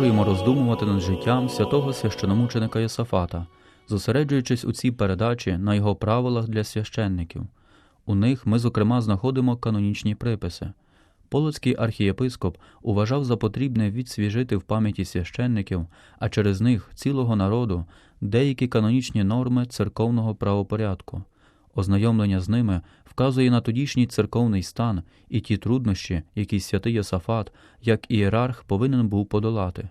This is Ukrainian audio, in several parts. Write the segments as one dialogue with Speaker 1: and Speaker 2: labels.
Speaker 1: Продовжуємо роздумувати над життям святого священомученика Йосафата, зосереджуючись у цій передачі на його правилах для священників. У них ми, зокрема, знаходимо канонічні приписи. Полоцький архієпископ вважав за потрібне відсвіжити в пам'яті священників, а через них цілого народу деякі канонічні норми церковного правопорядку. Ознайомлення з ними вказує на тодішній церковний стан і ті труднощі, які святий Йосафат, як ієрарх, повинен був подолати.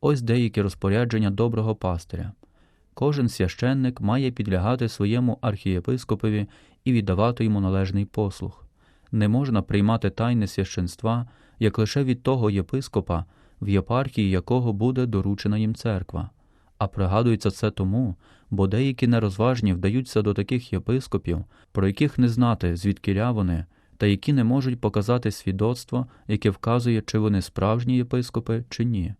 Speaker 1: Ось деякі розпорядження доброго пастиря. Кожен священник має підлягати своєму архієпископові і віддавати йому належний послух. Не можна приймати тайне священства, як лише від того єпископа, в єпархії якого буде доручена їм церква. А пригадується це тому, бо деякі нерозважні вдаються до таких єпископів, про яких не знати, звідкіля вони, та які не можуть показати свідоцтво, яке вказує, чи вони справжні єпископи, чи ні.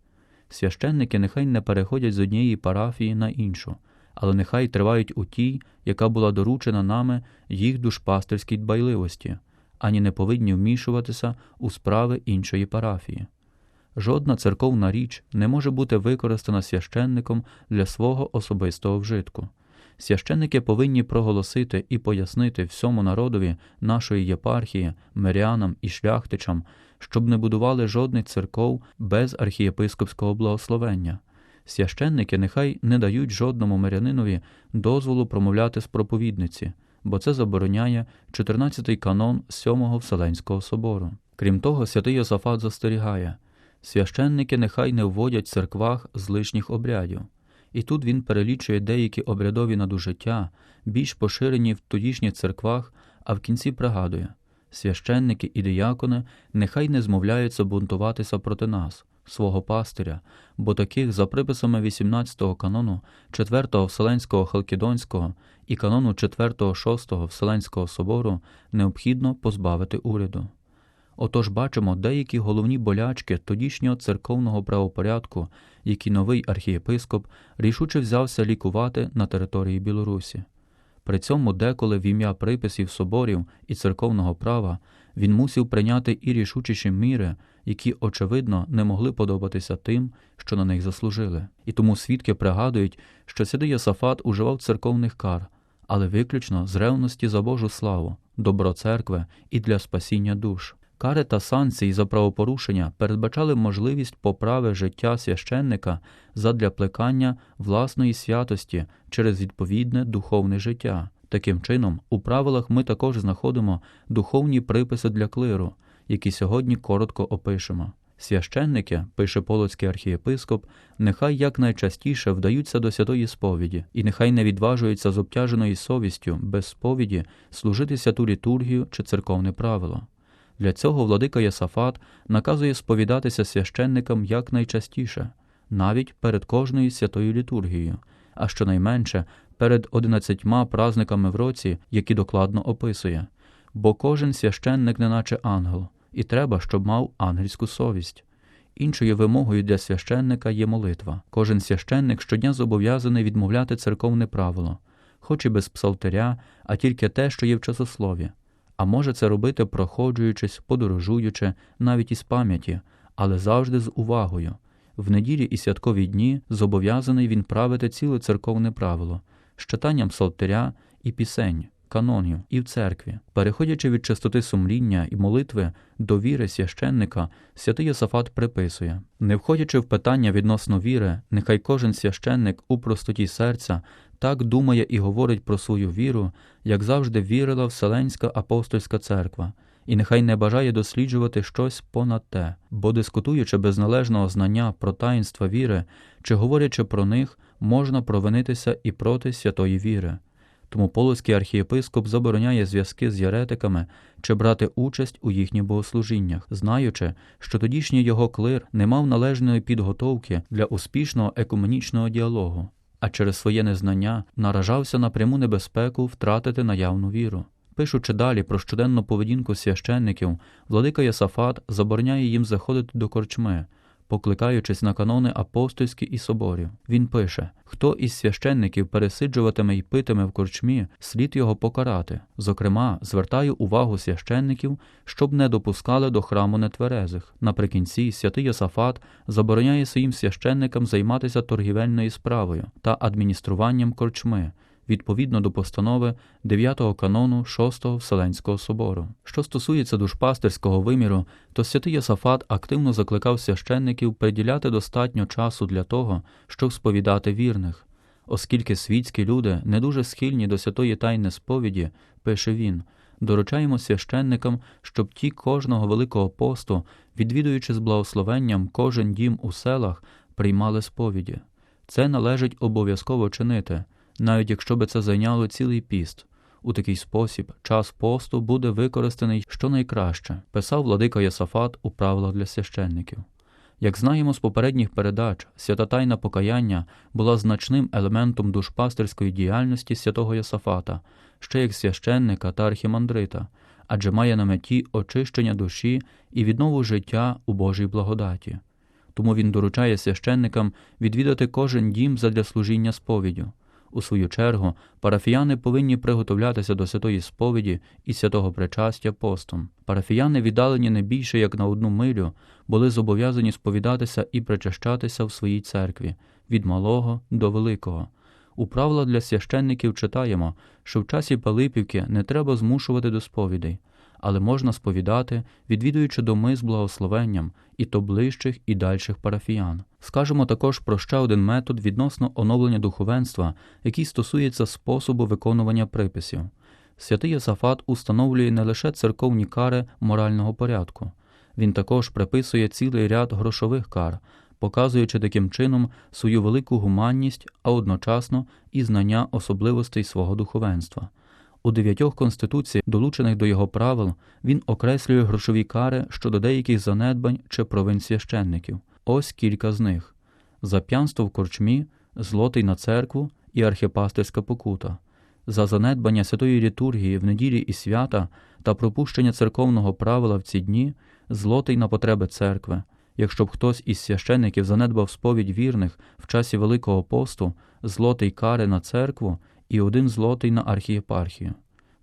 Speaker 1: Священники нехай не переходять з однієї парафії на іншу, але нехай тривають у тій, яка була доручена нами їх душпастерській дбайливості, ані не повинні вмішуватися у справи іншої парафії. Жодна церковна річ не може бути використана священником для свого особистого вжитку. Священники повинні проголосити і пояснити всьому народові нашої єпархії, мирянам і шляхтичам, щоб не будували жодних церков без архієпископського благословення. Священники нехай не дають жодному мирянинові дозволу промовляти з проповідниці, бо це забороняє 14-й канон 7-го Вселенського собору. Крім того, святий Йосафат застерігає священники нехай не вводять в церквах з лишніх обрядів. І тут він перелічує деякі обрядові надужиття, більш поширені в тодішніх церквах, а в кінці пригадує священники і диякони нехай не змовляються бунтуватися проти нас, свого пастиря, бо таких за приписами 18-го канону 4-го Вселенського Халкідонського і канону 4-го 6-го Вселенського собору необхідно позбавити уряду. Отож бачимо деякі головні болячки тодішнього церковного правопорядку, які новий архієпископ рішуче взявся лікувати на території Білорусі. При цьому деколи в ім'я приписів соборів і церковного права він мусив прийняти і рішучіші міри, які, очевидно, не могли подобатися тим, що на них заслужили. І тому свідки пригадують, що святий Йосафат уживав церковних кар, але виключно з ревності за Божу славу, добро церкви і для спасіння душ. Кари та санкції за правопорушення передбачали можливість поправи життя священника задля плекання власної святості через відповідне духовне життя. Таким чином, у правилах ми також знаходимо духовні приписи для клиру, які сьогодні коротко опишемо. Священники, пише полоцький архієпископ, нехай якнайчастіше вдаються до святої сповіді, і нехай не відважуються з обтяженою совістю без сповіді служити святу літургію чи церковне правило. Для цього владика Єсафат наказує сповідатися священникам якнайчастіше, навіть перед кожною святою літургією, а щонайменше перед одинадцятьма празниками в році, які докладно описує, бо кожен священник неначе ангел, і треба, щоб мав ангельську совість. Іншою вимогою для священника є молитва. Кожен священник щодня зобов'язаний відмовляти церковне правило, хоч і без псалтиря, а тільки те, що є в часослові а може це робити, проходжуючись, подорожуючи, навіть із пам'яті, але завжди з увагою. В неділі і святкові дні зобов'язаний він правити ціле церковне правило з читанням псалтиря і пісень, канонів і в церкві, переходячи від чистоти сумління і молитви до віри священника, святий Йосафат приписує не входячи в питання відносно віри, нехай кожен священник у простоті серця так думає і говорить про свою віру, як завжди вірила Вселенська апостольська церква, і нехай не бажає досліджувати щось понад те, бо дискутуючи без належного знання про таїнства віри чи говорячи про них, можна провинитися і проти святої віри. Тому полоцький архієпископ забороняє зв'язки з єретиками чи брати участь у їхніх богослужіннях, знаючи, що тодішній його клир не мав належної підготовки для успішного екуменічного діалогу а через своє незнання наражався на пряму небезпеку втратити наявну віру. Пишучи далі про щоденну поведінку священників, владика Ясафат забороняє їм заходити до корчми, покликаючись на канони апостольські і соборів. Він пише: хто із священників пересиджуватиме й питиме в корчмі, слід його покарати. Зокрема, звертаю увагу священників, щоб не допускали до храму нетверезих. Наприкінці святий Йосафат забороняє своїм священникам займатися торгівельною справою та адмініструванням корчми відповідно до постанови 9-го канону 6-го Вселенського собору. Що стосується душпастерського виміру, то святий Йосафат активно закликав священників приділяти достатньо часу для того, щоб сповідати вірних. Оскільки світські люди не дуже схильні до святої тайни сповіді, пише він, доручаємо священникам, щоб ті кожного великого посту, відвідуючи з благословенням кожен дім у селах, приймали сповіді. Це належить обов'язково чинити навіть якщо би це зайняло цілий піст. У такий спосіб час посту буде використаний щонайкраще, писав владика Єсафат у правилах для священників. Як знаємо з попередніх передач, свята тайна покаяння була значним елементом душпастерської діяльності святого Єсафата, ще як священника та архімандрита, адже має на меті очищення душі і віднову життя у Божій благодаті. Тому він доручає священникам відвідати кожен дім задля служіння сповіддю. У свою чергу, парафіяни повинні приготовлятися до святої сповіді і святого причастя постом. Парафіяни, віддалені не більше як на одну милю, були зобов'язані сповідатися і причащатися в своїй церкві від малого до великого. У правила для священників читаємо, що в часі Пилипівки не треба змушувати до сповідей але можна сповідати, відвідуючи доми з благословенням і то ближчих і дальших парафіян. Скажемо також про ще один метод відносно оновлення духовенства, який стосується способу виконування приписів. Святий Йосафат установлює не лише церковні кари морального порядку, він також приписує цілий ряд грошових кар, показуючи таким чином свою велику гуманність, а одночасно і знання особливостей свого духовенства. У дев'ятьох конституціях, долучених до його правил, він окреслює грошові кари щодо деяких занедбань чи провин священників. Ось кілька з них: за п'янство в корчмі, злотий на церкву і архіпастерська покута, за занедбання святої літургії в неділі і свята та пропущення церковного правила в ці дні, злотий на потреби церкви. Якщо б хтось із священників занедбав сповідь вірних в часі Великого посту, злотий кари на церкву і один злотий на архієпархію.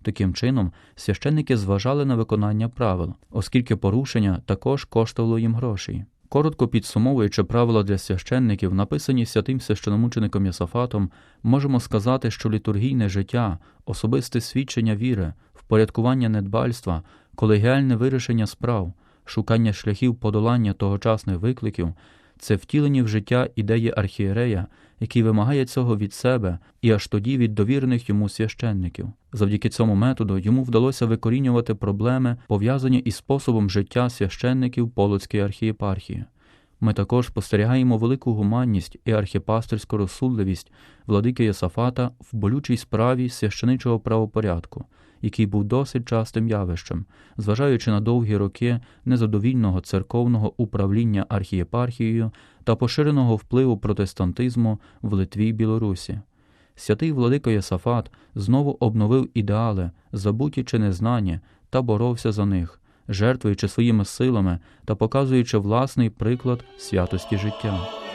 Speaker 1: Таким чином, священники зважали на виконання правил, оскільки порушення також коштувало їм грошей. Коротко підсумовуючи правила для священників, написані святим священомучеником Ясафатом, можемо сказати, що літургійне життя, особисте свідчення віри, впорядкування недбальства, колегіальне вирішення справ, шукання шляхів подолання тогочасних викликів це втілені в життя ідеї архієрея, який вимагає цього від себе і аж тоді від довірених йому священників. Завдяки цьому методу йому вдалося викорінювати проблеми, пов'язані із способом життя священників Полоцької архієпархії. Ми також спостерігаємо велику гуманність і архіпастерську розсудливість владики Єсафата в болючій справі священичого правопорядку який був досить частим явищем, зважаючи на довгі роки незадовільного церковного управління архієпархією та поширеного впливу протестантизму в Литві й Білорусі. Святий владика Єсафат знову обновив ідеали, забуті чи незнані, та боровся за них, жертвуючи своїми силами та показуючи власний приклад святості життя.